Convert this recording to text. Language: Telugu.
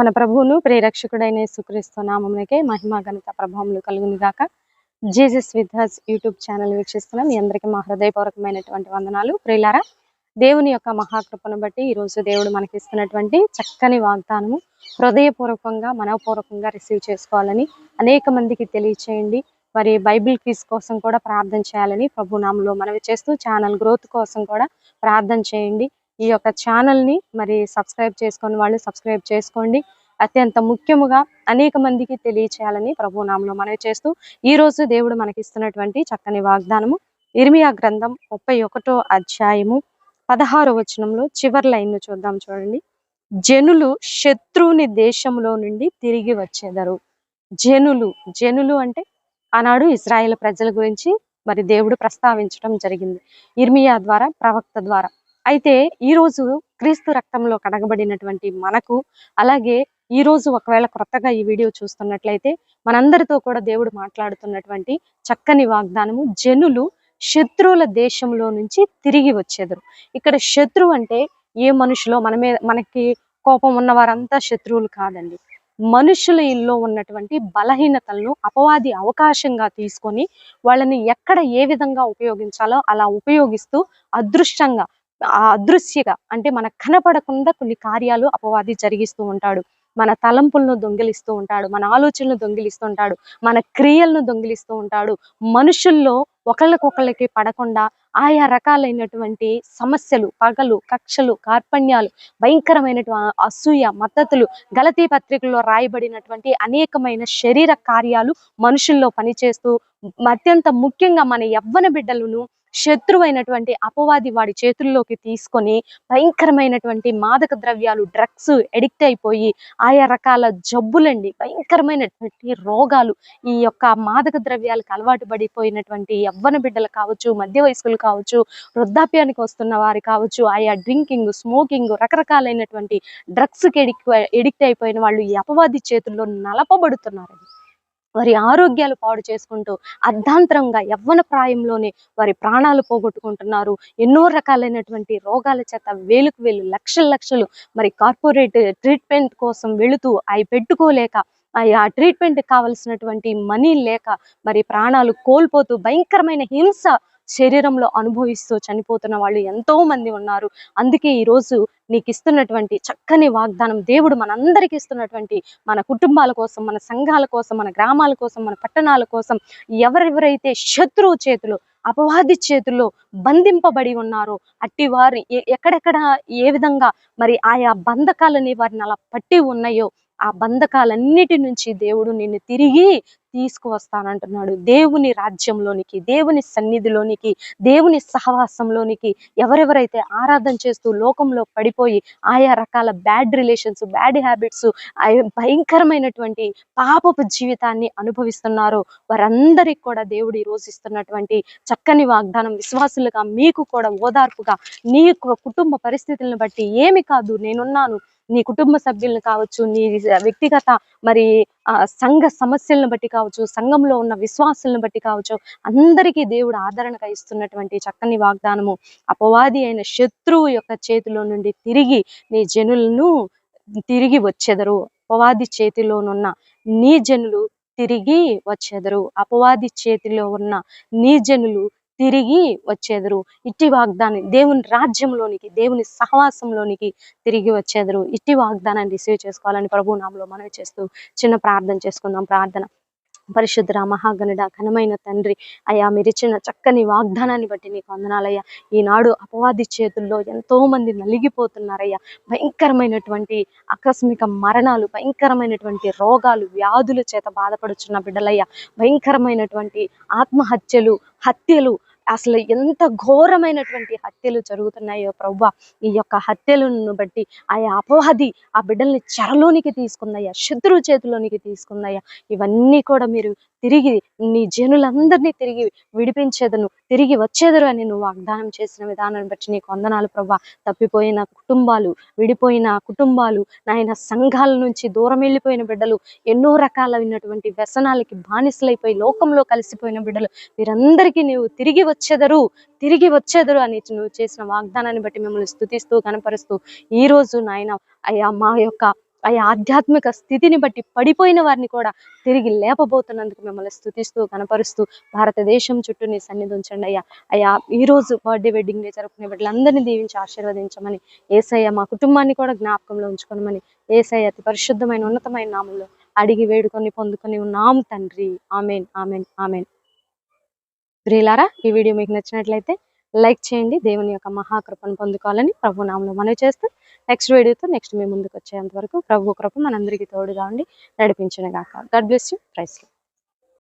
మన ప్రభువును ప్రేరక్షకుడైన యేసుక్రీస్తు నామమునకే మహిమ ఘనత ప్రభావములు కలుగునిగాక. Jesus with us YouTube channel వీక్షిస్తున్నాం. మీ అందరికీ మా హృదయపూర్వకమైనటువంటి వందనాలు. ప్రియులారా దేవుని యొక్క మహాకృపను బట్టి ఈ రోజు దేవుడు మనకి ఇస్తున్నటువంటి చక్కని వాగ్దానము హృదయపూర్వకంగా మనపూర్వకంగా రిసీవ్ చేసుకోవాలని అనేక మందికి తెలియచేయండి. మరి బైబిల్ క్విజ్ కోసం కూడా ప్రార్థన చేయాలని ప్రభు నామంలో మనవి చేస్తూ ఛానల్ గ్రోత్ కోసం కూడా ప్రార్థన చేయండి. ఈ యొక్క ఛానల్ని మరి సబ్స్క్రైబ్ చేసుకొని వాళ్ళు సబ్స్క్రైబ్ చేసుకోండి. అత్యంత ముఖ్యముగా అనేక మందికి తెలియచేయాలని ప్రభునామంలో మనవి చేస్తూ ఈ రోజు దేవుడు మనకి ఇస్తున్నటువంటి చక్కని వాగ్దానము. ఇర్మియా గ్రంథం ముప్పై ఒకటో అధ్యాయము పదహారో వచనంలో చివరి లైన్ చూద్దాం చూడండి. జనులు శత్రువుని దేశంలో నుండి తిరిగి వచ్చేదరు. జనులు జనులు అంటే ఆనాడు ఇజ్రాయెల్ ప్రజల గురించి మరి దేవుడు ప్రస్తావించడం జరిగింది. ఇర్మియా ద్వారా ప్రవక్త ద్వారా. అయితే ఈ రోజు క్రీస్తు రక్తంలో కడగబడినటువంటి మనకు అలాగే ఈ రోజు ఒకవేళ కొత్తగా ఈ వీడియో చూస్తున్నట్లయితే మనందరితో కూడా దేవుడు మాట్లాడుతున్నటువంటి చక్కని వాగ్దానము జనులు శత్రువుల దేశంలో నుంచి తిరిగి వచ్చేదరు. ఇక్కడ శత్రువు అంటే ఏ మనుషులో? మన మీద మనకి కోపం ఉన్న వారంతా శత్రువులు కాదండి. మనుషుల ఇల్లో ఉన్నటువంటి బలహీనతలను అపవాది అవకాశంగా తీసుకొని వాళ్ళని ఎక్కడ ఏ విధంగా ఉపయోగించాలో అలా ఉపయోగిస్తూ అదృష్టంగా అదృశ్యగా అంటే మనకు కనపడకుండా కొన్ని కార్యాలు అపవాది జరిగిస్తూ ఉంటాడు. మన తలంపులను దొంగిలిస్తూ ఉంటాడు మన ఆలోచనలు దొంగిలిస్తూ ఉంటాడు మన క్రియలను దొంగిలిస్తూ ఉంటాడు. మనుషుల్లో ఒకళ్ళకొకళ్ళకి పడకుండా ఆయా రకాలైనటువంటి సమస్యలు పగలు కక్షలు కార్పణ్యాలు భయంకరమైనటువంటి అసూయ మద్దతులు గలతీ పత్రికల్లో రాయబడినటువంటి అనేకమైన శరీర కార్యాలు మనుషుల్లో పనిచేస్తూ అత్యంత ముఖ్యంగా మన యవ్వన బిడ్డలను శత్రువైనటువంటి అపవాది వాడి చేతుల్లోకి తీసుకొని భయంకరమైనటువంటి మాదక ద్రవ్యాలు డ్రగ్స్ ఎడిక్ట్ అయిపోయి ఆయా రకాల జబ్బులండి భయంకరమైనటువంటి రోగాలు. ఈ యొక్క మాదక ద్రవ్యాలకు అలవాటు పడిపోయినటువంటి యవ్వన బిడ్డలు కావచ్చు మధ్య వయస్కులు కావచ్చు వృద్ధాప్యానికి వస్తున్న వారు కావచ్చు ఆయా డ్రింకింగ్ స్మోకింగ్ రకరకాలైనటువంటి డ్రగ్స్కి ఎడిక్ ఎడిక్ట్ అయిపోయిన వాళ్ళు ఈ అపవాది చేతుల్లో నలపబడుతున్నారండి. వారి ఆరోగ్యాలు పాడు చేసుకుంటూ అర్ధాంతరంగా యవ్వన ప్రాయంలోనే వారి ప్రాణాలు పోగొట్టుకుంటున్నారు. ఎన్నో రకాలైనటువంటి రోగాల చేత వేలుకు వేలు లక్షల లక్షలు మరి కార్పొరేట్ ట్రీట్మెంట్ కోసం వెళుతూ అవి పెట్టుకోలేక ఆ ట్రీట్మెంట్ కావలసినటువంటి మనీ లేక మరి ప్రాణాలు కోల్పోతూ భయంకరమైన హింస శరీరంలో అనుభవిస్తూ చనిపోతున్న వాళ్ళు ఎంతో మంది ఉన్నారు. అందుకే ఈ రోజు నీకు ఇస్తున్నటువంటి చక్కని వాగ్దానం దేవుడు మనందరికి ఇస్తున్నటువంటి మన కుటుంబాల కోసం మన సంఘాల కోసం మన గ్రామాల కోసం మన పట్టణాల కోసం ఎవరెవరైతే శత్రువు చేతులు అపవాది చేతుల్లో బంధింపబడి ఉన్నారో అట్టి వారి ఎక్కడెక్కడ ఏ విధంగా మరి ఆయా బంధకాలని వారిని అలా పట్టి ఉన్నాయో ఆ బంధకాలన్నిటి నుంచి దేవుడు నిన్ను తిరిగి తీసుకువస్తానంటున్నాడు. దేవుని రాజ్యంలోనికి దేవుని సన్నిధిలోనికి దేవుని సహవాసంలోనికి ఎవరెవరైతే ఆరాధన చేస్తూ లోకంలో పడిపోయి ఆయా రకాల బ్యాడ్ రిలేషన్స్ బ్యాడ్ హ్యాబిట్స్ భయంకరమైనటువంటి పాపపు జీవితాన్ని అనుభవిస్తున్నారో వారందరికి కూడా దేవుడు ఈరోజు ఇస్తున్నటువంటి చక్కని వాగ్దానం విశ్వాసులుగా మీకు కూడా ఓదార్పుగా నీ యొక్క కుటుంబ పరిస్థితులను బట్టి ఏమి కాదు నేనున్నాను నీ కుటుంబ సభ్యులను కావచ్చు నీ వ్యక్తిగత మరి ఆ సంఘ సమస్యలను బట్టి కావచ్చు సంఘంలో ఉన్న విశ్వాసాలను బట్టి కావచ్చు అందరికీ దేవుడు ఆదరణగా ఇస్తున్నటువంటి చక్కని వాగ్దానము. అపవాది అయిన శత్రువు యొక్క చేతిలో నుండి తిరిగి నీ జనులను తిరిగి వచ్చెదరు. అపవాది చేతిలోనున్న నీ జనులు తిరిగి వచ్చెదరు. అపవాది చేతిలో ఉన్న నీ జనులు తిరిగి వచ్చేదరు. ఇట్టి వాగ్దానం దేవుని రాజ్యంలోనికి దేవుని సహవాసంలోనికి తిరిగి వచ్చేదరు. ఇట్టి వాగ్దానాన్ని రిసీవ్ చేసుకోవాలని ప్రభు నామలో మనవి చేస్తూ చిన్న ప్రార్థన చేసుకుందాం. ప్రార్థన. పరిశుద్ధ మహాగణుడ ఘనమైన తండ్రి అయ్యా మీరిచ్చిన చక్కని వాగ్దానాన్ని బట్టి నీకు వందనాలయ్యా. ఈనాడు అపవాది చేతుల్లో ఎంతో మంది నలిగిపోతున్నారయ్యా. భయంకరమైనటువంటి ఆకస్మిక మరణాలు భయంకరమైనటువంటి రోగాలు వ్యాధుల చేత బాధపడుచున్న బిడ్డలయ్యా. భయంకరమైనటువంటి ఆత్మహత్యలు హత్యలు అసలు ఎంత ఘోరమైనటువంటి హత్యలు జరుగుతున్నాయో ప్రభు ఈ యొక్క హత్యలను బట్టి ఆయా అపవాది ఆ బిడ్డల్ని చెరలోనికి తీసుకుందయ్యా శత్రువు చేతిలోనికి తీసుకుందయ్యా. ఇవన్నీ కూడా మీరు తిరిగి నీ జనులందరినీ తిరిగి విడిపించేదను తిరిగి వచ్చేదరు అని నువ్వు వాగ్దానం చేసిన విధానాన్ని బట్టి నీకు వందనాలు ప్రభా తప్పిపోయిన కుటుంబాలు విడిపోయిన కుటుంబాలు నాయన సంఘాల నుంచి దూరం వెళ్ళిపోయిన బిడ్డలు ఎన్నో రకాలైనటువంటి వ్యసనాలకి బానిసలైపోయి లోకంలో కలిసిపోయిన బిడ్డలు వీరందరికీ నీవు తిరిగి వచ్చేదరు తిరిగి వచ్చేదరు అని నువ్వు చేసిన వాగ్దానాన్ని బట్టి మిమ్మల్ని స్థుతిస్తూ కనపరుస్తూ ఈ రోజు నాయన అయ్యా మా యొక్క అయ్యా ఆధ్యాత్మిక స్థితిని బట్టి పడిపోయిన వారిని కూడా తిరిగి లేపబోతున్నందుకు మిమ్మల్ని స్థుతిస్తూ కనపరుస్తూ భారతదేశం చుట్టూ నీ సన్నిధి ఉంచండి అయ్యా. అయ్యా ఈ రోజు బర్త్డే వెడ్డింగ్ డే జరుపుకునే బిడ్డలందరినీ దీవించి ఆశీర్వదించమని ఏసయ్య మా కుటుంబాన్ని కూడా జ్ఞాపకంలో ఉంచుకోనమని ఏసయ్య అతి పరిశుద్ధమైన ఉన్నతమైన నామంలో అడిగి వేడుకొని పొందుకొని ఉన్నాం తండ్రి. Amen amen amen. ప్రియులారా ఈ వీడియో మీకు నచ్చినట్లయితే లైక్ చేయండి దేవుని యొక్క మహాకృపను పొందుకోవాలని ప్రభు నామంలో మనవి చేస్తూ నెక్స్ట్ వీడియోతో నెక్స్ట్ మీ ముందుకు వచ్చేంత వరకు ప్రభు కృప మనందరికీ తోడుగా ఉండి నడిపించిన గాక గాడ్ బ్లెస్ యూ. ప్రైస్